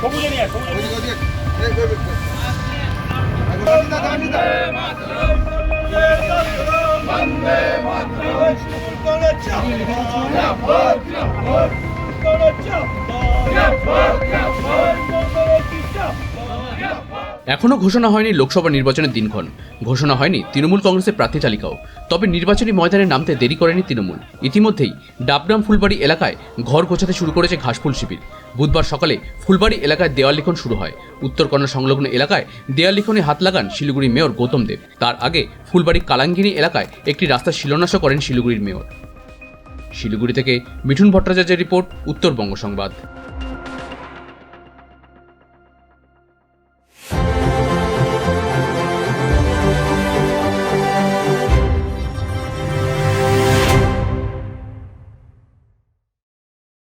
고무전이야 고무전 어디 어디 네 거기 거기 아이고 갑니다 갑니다 만대 만대 죽을 뻔했죠 그냥 벌 그냥 벌 떨었죠 그냥 벌 그냥 벌 떨었죠 그냥 벌 এখনও ঘোষণা হয়নি লোকসভা নির্বাচনের দিনক্ষণ। ঘোষণা হয়নি তৃণমূল কংগ্রেসের প্রার্থী তালিকাও। তবে নির্বাচনী ময়দানে নামতে দেরি করেনি তৃণমূল। ইতিমধ্যেই ডাবগ্রাম ফুলবাড়ি এলাকায় ঘর গোছাতে শুরু করেছে ঘাসফুল শিবির। বুধবার সকালে ফুলবাড়ি এলাকায় দেওয়াল লিখন শুরু হয়। উত্তরকন্যা সংলগ্ন এলাকায় দেওয়াল লিখনে হাত লাগান শিলিগুড়ি মেয়র গৌতম দেব। তার আগে ফুলবাড়ি কালাঙ্গিনী এলাকায় একটি রাস্তা শিলান্যাসও করেন শিলিগুড়ির মেয়র। শিলিগুড়ি থেকে মিঠুন ভট্টাচার্যের রিপোর্ট, উত্তরবঙ্গ সংবাদ।